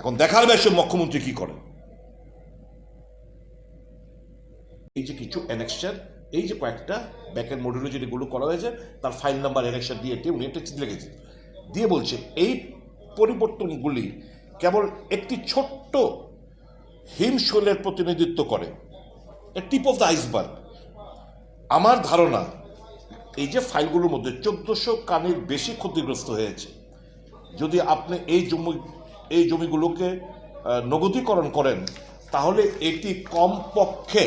এখন দেখার বিষয় মুখ্যমন্ত্রী কি করে এই যে কিছু অ্যানেক্সার এই যে কয়েকটা ব্যাকের মডিউলে যেগুলো করা হয়েছে, তার ফাইল নাম্বার অ্যানেক্সার দিয়ে এটি উনি একটা চিঠি লিখেছেন। দিয়ে বলছে, এই পরিবর্তনগুলি কেবল একটি ছোট্ট হিমশৈলের প্রতিনিধিত্ব করে। টিপ অফ দ্য আইসবার্গ আমার ধারণা, এই যে ফাইলগুলোর মধ্যে চোদ্দশো কানের বেশি ক্ষতিগ্রস্ত হয়েছে। যদি আপনি এই জমি এই জমিগুলোকে নগদীকরণ করেন, তাহলে এটি কমপক্ষে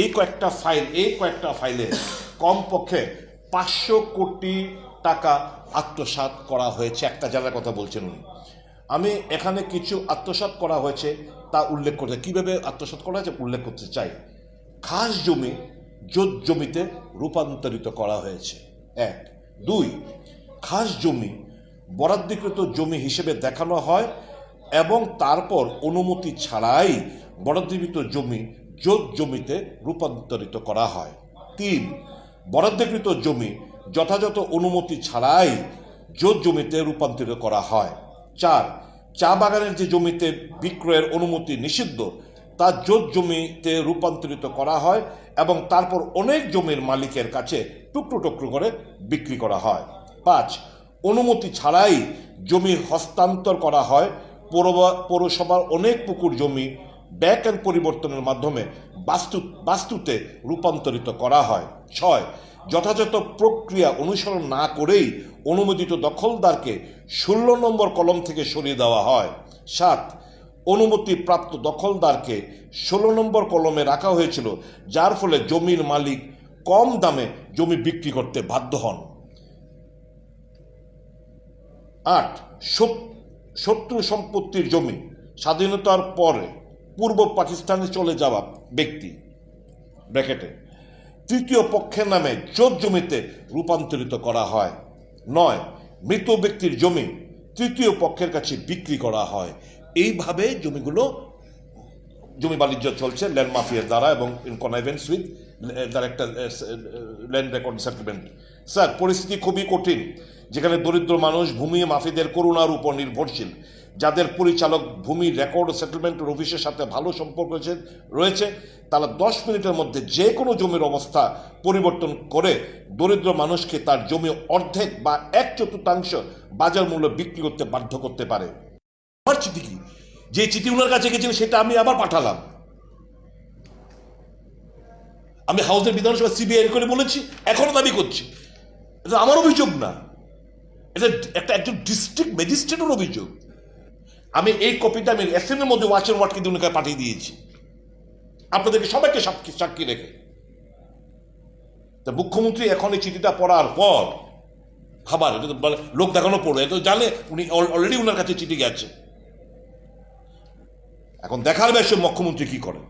এই কয়েকটা ফাইল, এই কয়েকটা ফাইলে কমপক্ষে পাঁচশো কোটি টাকা আত্মসাৎ করা হয়েছে। একটা জেলার কথা বলছেন উনি। আমি এখানে কিছু আত্মসাৎ করা হয়েছে, তা উল্লেখ করতে কীভাবে আত্মসাৎ করা হয়েছে? উল্লেখ করতে চাই। খাস জমি, জোত জমিতে রূপান্তরিত করা হয়েছে। এক। দুই। খাস জমি, বরাদ্দকৃত জমি হিসেবে দেখানো হয় এবং তারপর অনুমতি ছাড়াই বরাদ্দকৃত জমি জোত জমিতে রূপান্তরিত করা হয়। তিন, বরাদ্দকৃত জমি যথাযথ অনুমতি ছাড়াই জোত জমিতে রূপান্তরিত করা হয়। চার, চা বাগানের যে জমিতে বিক্রয়ের অনুমতি নিষিদ্ধ, তা জোত জমিতে রূপান্তরিত করা হয় এবং তারপর অনেক জমির মালিকের কাছে টুকরো টুকরো করে বিক্রি করা হয়। পাঁচ, অনুমতি ছাড়াই জমি হস্তান্তর করা হয় পৌরসভার অনেক পুকুর জমি ব্যাক অ্যান্ড পরিবর্তনের মাধ্যমে বাস্তু, বাস্তুতে রূপান্তরিত করা হয়। ছয়, যথাযথ প্রক্রিয়া অনুসরণ না করেই অনুমোদিত দখলদারকে ষোলো নম্বর কলম থেকে সরিয়ে দেওয়া হয়। সাত অনুমতি প্রাপ্ত দখলদারকে ষোলো নম্বর কলমে রাখা হয়েছিল, যার ফলে জমির মালিক কম দামে জমি বিক্রি করতে বাধ্য হন। আট শত- শত্রু সম্পত্তির জমি স্বাধীনতার পরে পূর্ব পাকিস্তানে চলে যাওয়া ব্যক্তি, ব্র্যাকেটে, তৃতীয় পক্ষের নামে জোর জমিতে রূপান্তরিত করা হয়। নয়, মৃত ব্যক্তির জমি তৃতীয় পক্ষের কাছে বিক্রি করা হয়। এইভাবে জমিগুলো জমি বাণিজ্য চলছে ল্যান্ড মাফিয়ার দ্বারা এবং ইন কনাইভেন্স উইথ তার একটা ল্যান্ড রেকর্ড সেটেলমেন্ট স্যার পরিস্থিতি খুবই কঠিন, যেখানে দরিদ্র মানুষ ভূমি মাফিদের করুণার উপর নির্ভরশীল, যাদের পরিচালক ভূমি রেকর্ড সেটেলমেন্টের অফিসের সাথে ভালো সম্পর্ক রয়েছে- তারা দশ মিনিটের মধ্যে যে কোনো জমির অবস্থা পরিবর্তন করে দরিদ্র মানুষকে তার জমি অর্ধেক বা এক চতুর্থাংশ বাজার মূল্য বিক্রি করতে বাধ্য করতে পারে। কি? যে চিঠি ওনার কাছে গেছিল, সেটা আমি আবার পাঠালাম। আমি হাউসের বিধানসভা সিবিআই করে বলেছি, এখনও দাবি করছি। এটা আমার অভিযোগ না। এটা একটা একজন ডিস্ট্রিক্ট ম্যাজিস্ট্রেটের অভিযোগ। আমি এই কপিটা আমি এস এর মধ্যে ওয়াচের ওয়ার্ড কিন্তু ওনাকে পাঠিয়ে দিয়েছি। আপনাদেরকে সবাইকে সাক্ষী সাক্ষী রেখে। তা মুখ্যমন্ত্রী এখন এই চিঠিটা পড়ার পর, খাবার, এটা তো লোক দেখানো পড়ে এটা জানে, উনি অলরেডি ওনার কাছে চিঠি গেছে। এখন দেখার বিষয় মুখ্যমন্ত্রী কি করেন?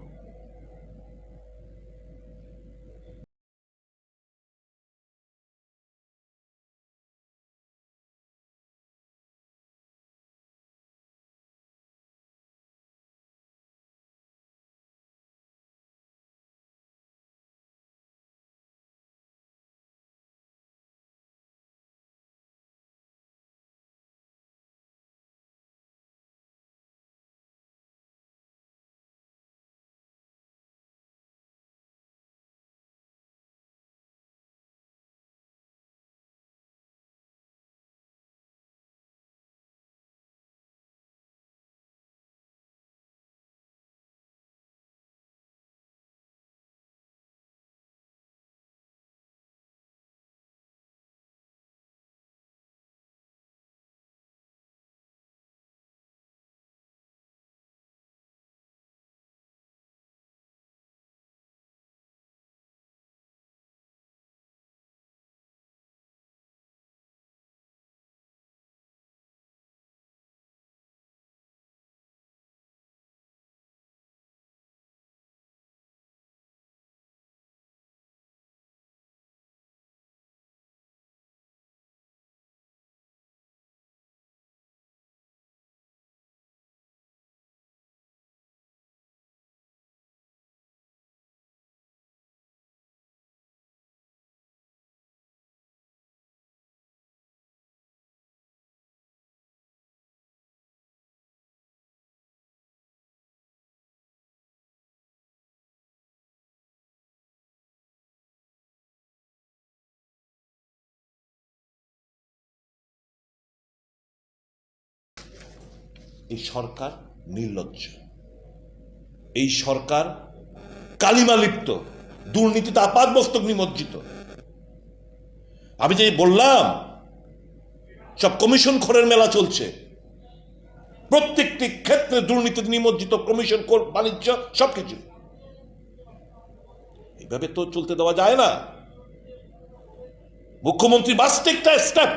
এই সরকার নির্লজ্জ। এই সরকার কালিমা লিপ্ত, দুর্নীতিতে আপাত মস্তক নিমজ্জিত। আমি যে বললাম, সব কমিশন খোরের মেলা চলছে। প্রত্যেকটি ক্ষেত্রে দুর্নীতিতে নিমজ্জিত কমিশন খোর, বাণিজ্য, সবকিছু। এইভাবে তো চলতে দেওয়া যায় না। মুখ্যমন্ত্রী বাস্তে একটা স্টেপ